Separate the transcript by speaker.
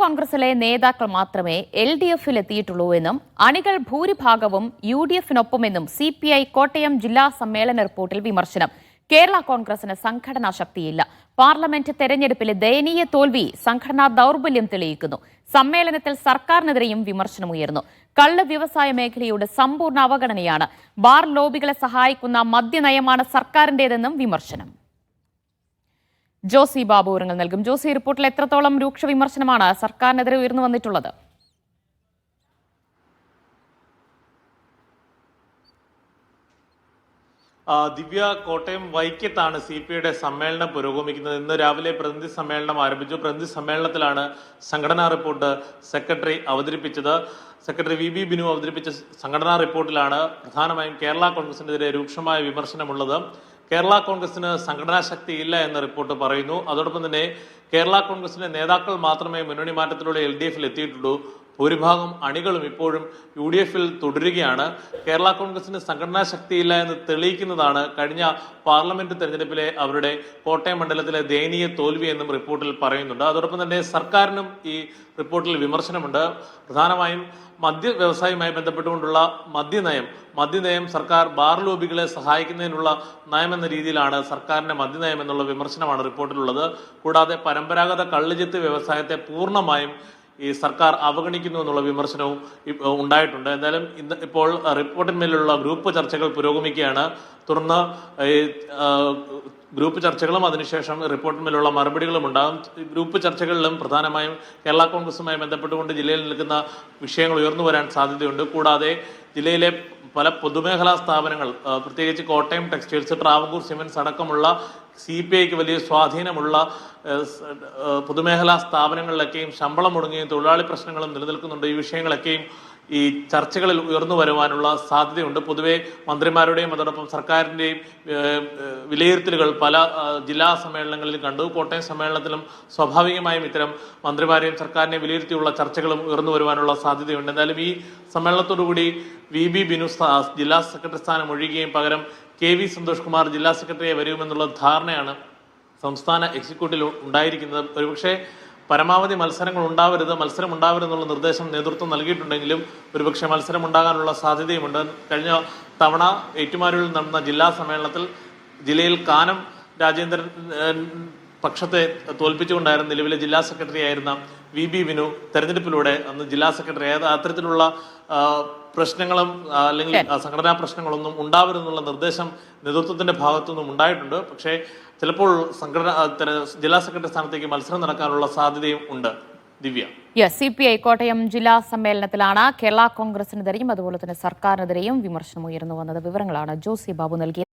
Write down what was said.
Speaker 1: കോൺഗ്രസിലെ നേതാക്കൾ മാത്രമേ എൽ ഡി എഫിൽ എത്തിയിട്ടുള്ളൂ എന്നും അണികൾ ഭൂരിഭാഗവും യു ഡി എഫിനൊപ്പമെന്നും സി പി ഐ കോട്ടയം ജില്ലാ സമ്മേളന റിപ്പോർട്ടിൽ വിമർശനം. കേരള കോൺഗ്രസിന് സംഘടനാ ശക്തിയില്ല. പാർലമെന്റ് തെരഞ്ഞെടുപ്പിലെ ദയനീയ തോൽവി സംഘടനാ ദൗർബല്യം തെളിയിക്കുന്നു. സമ്മേളനത്തിൽ സർക്കാരിനെതിരെയും വിമർശനമുയർന്നു കള്ള് വ്യവസായ മേഖലയുടെ സമ്പൂർണ അവഗണനയാണ്. ബാർ ലോബികളെ സഹായിക്കുന്ന മദ്യനയമാണ് സർക്കാരിന്റേതെന്നും വിമർശനം. ജോസി ബാബു വിവരങ്ങൾ നൽകും. ജോസി റിപ്പോർട്ടിൽ എത്രത്തോളം രൂക്ഷ വിമർശനമാണ് സർക്കാരിനെതിരെ ഉയർന്നു വന്നിട്ടുള്ളത്?
Speaker 2: ദിവ്യ കോട്ടയം വൈക്കത്താണ് സി പി ഐയുടെ സമ്മേളനം പുരോഗമിക്കുന്നത്. ഇന്ന് രാവിലെ പ്രതിനിധി സമ്മേളനം ആരംഭിച്ചു. പ്രതിനിധി സമ്മേളനത്തിലാണ് സംഘടനാ റിപ്പോർട്ട് സെക്രട്ടറി അവതരിപ്പിച്ചത്. സെക്രട്ടറി വി ബി ബിനു അവതരിപ്പിച്ച സംഘടനാ റിപ്പോർട്ടിലാണ് പ്രധാനമായും കേരള കോൺഗ്രസിനെതിരെ രൂക്ഷമായ വിമർശനമുള്ളത്. കേരള കോൺഗ്രസിന് സംഘടനാ ശക്തി ഇല്ല എന്ന റിപ്പോർട്ട് പറയുന്നു. അതോടൊപ്പം തന്നെ കേരള കോൺഗ്രസിന്റെ നേതാക്കൾ മാത്രമേ മുന്നണി മാറ്റത്തിലൂടെ എൽ ഡി എഫിൽ എത്തിയിട്ടുള്ളൂ. ഭൂരിഭാഗം അണികളും ഇപ്പോഴും യു ഡി എഫിൽ തുടരുകയാണ്. കേരള കോൺഗ്രസിന് സംഘടനാ ശക്തിയില്ല എന്ന് തെളിയിക്കുന്നതാണ് കഴിഞ്ഞ പാർലമെന്റ് തെരഞ്ഞെടുപ്പിലെ അവരുടെ കോട്ടയം മണ്ഡലത്തിലെ ദയനീയ തോൽവി എന്നും റിപ്പോർട്ടിൽ പറയുന്നുണ്ട്. അതോടൊപ്പം തന്നെ സർക്കാരിനും ഈ റിപ്പോർട്ടിൽ വിമർശനമുണ്ട്. പ്രധാനമായും മദ്യ വ്യവസായവുമായി ബന്ധപ്പെട്ടുകൊണ്ടുള്ള മദ്യനയം മദ്യനയം സർക്കാർ ബാർ ലോബികളെ സഹായിക്കുന്നതിനുള്ള നയമെന്ന രീതിയിലാണ് സർക്കാരിന്റെ മദ്യനയം എന്നുള്ള വിമർശനമാണ് റിപ്പോർട്ടിലുള്ളത്. കൂടാതെ പരമ്പരാഗത കള്ളുചെത്ത് വ്യവസായത്തെ പൂർണമായും ഈ സർക്കാർ അവഗണിക്കുന്നു എന്നുള്ള വിമർശനവും ഉണ്ടായിട്ടുണ്ട്. എന്തായാലും ഇന്ന് ഇപ്പോൾ റിപ്പോർട്ടിന്മേലുള്ള ഗ്രൂപ്പ് ചർച്ചകൾ പുരോഗമിക്കുകയാണ്. തുടർന്ന് ഗ്രൂപ്പ് ചർച്ചകളും അതിനുശേഷം റിപ്പോർട്ടിന്മേലുള്ള മറുപടികളും ഉണ്ടാകും. ഗ്രൂപ്പ് ചർച്ചകളിലും പ്രധാനമായും കേരള കോൺഗ്രസുമായി ബന്ധപ്പെട്ടുകൊണ്ട് ജില്ലയിൽ നിൽക്കുന്ന വിഷയങ്ങൾ ഉയർന്നു വരാൻ സാധ്യതയുണ്ട്. കൂടാതെ ജില്ലയിലെ പല പൊതുമേഖലാ സ്ഥാപനങ്ങൾ പ്രത്യേകിച്ച് കോട്ടയം ടെക്സ്റ്റൈൽസ് ട്രാവൻകൂർ സിമെന്റ്സ് അടക്കമുള്ള സി പി ഐക്ക് വലിയ സ്വാധീനമുള്ള പൊതുമേഖലാ സ്ഥാപനങ്ങളിലൊക്കെയും ശമ്പളം മുടങ്ങുകയും തൊഴിലാളി പ്രശ്നങ്ങളും നിലനിൽക്കുന്നുണ്ട്. ഈ വിഷയങ്ങളൊക്കെയും ഈ ചർച്ചകളിൽ ഉയർന്നു വരുവാനുള്ള സാധ്യതയുണ്ട്. പൊതുവെ മന്ത്രിമാരുടെയും അതോടൊപ്പം ഏഹ്, വിലയിരുത്തലുകൾ പല ജില്ലാ സമ്മേളനങ്ങളിലും കണ്ടു. കോട്ടയം സമ്മേളനത്തിലും സ്വാഭാവികമായും ഇത്തരം മന്ത്രിമാരെയും സർക്കാരിനെ വിലയിരുത്തിയുള്ള ചർച്ചകളും ഉയർന്നു വരുവാനുള്ള സാധ്യതയുണ്ട്. എന്തായാലും ഈ സമ്മേളനത്തോടുകൂടി വി ബി ബിനു ജില്ലാ സെക്രട്ടറി സ്ഥാനം ഒഴിയുകയും പകരം കെ വി സന്തോഷ് കുമാർ ജില്ലാ സെക്രട്ടറിയെ വരുമെന്നുള്ള ധാരണയാണ് സംസ്ഥാന എക്സിക്യൂട്ടീവിൽ ഉണ്ടായിരിക്കുന്നത്. ഒരുപക്ഷെ പരമാവധി മത്സരങ്ങൾ ഉണ്ടാവരുത് മത്സരം ഉണ്ടാവരുതെന്നുള്ള നിർദ്ദേശം നേതൃത്വം നൽകിയിട്ടുണ്ടെങ്കിലും ഒരുപക്ഷെ മത്സരം ഉണ്ടാകാനുള്ള സാധ്യതയുമുണ്ട്. കഴിഞ്ഞ തവണ ഏറ്റുമാനൂരിൽ നടന്ന ജില്ലാ സമ്മേളനത്തിൽ ജില്ലയിൽ കാനം രാജേന്ദ്രൻ പക്ഷത്തെ തോൽപ്പിച്ചുകൊണ്ടായിരുന്നു നിലവിലെ ജില്ലാ സെക്രട്ടറി ആയിരുന്ന വി ബി വിനു തെരഞ്ഞെടുപ്പിലൂടെ അന്ന് ജില്ലാ സെക്രട്ടറി ആയത്. അത്തരത്തിലുള്ള പ്രശ്നങ്ങളും അല്ലെങ്കിൽ സംഘടനാ പ്രശ്നങ്ങളൊന്നും ഉണ്ടാവരുതെന്നുള്ള നിർദ്ദേശം നേതൃത്വത്തിന്റെ ഭാഗത്തുനിന്നും ഉണ്ടായിട്ടുണ്ട്. പക്ഷേ ചിലപ്പോൾ സംഘടന ജില്ലാ സെക്രട്ടറി സ്ഥാനത്തേക്ക് മത്സരം നടക്കാനുള്ള സാധ്യതയും ഉണ്ട്. Divya.
Speaker 1: Yes C P I Kottayam ജില്ലാ സമ്മേളനത്തിലാണ് കേരള കോൺഗ്രസിനെതിരെയും അതുപോലെ തന്നെ സർക്കാരിനെതിരെയും വിമർശനം ഉയർന്നു വന്നത്. വിവരങ്ങളാണ് ജോസി ബാബു നൽകിയത്.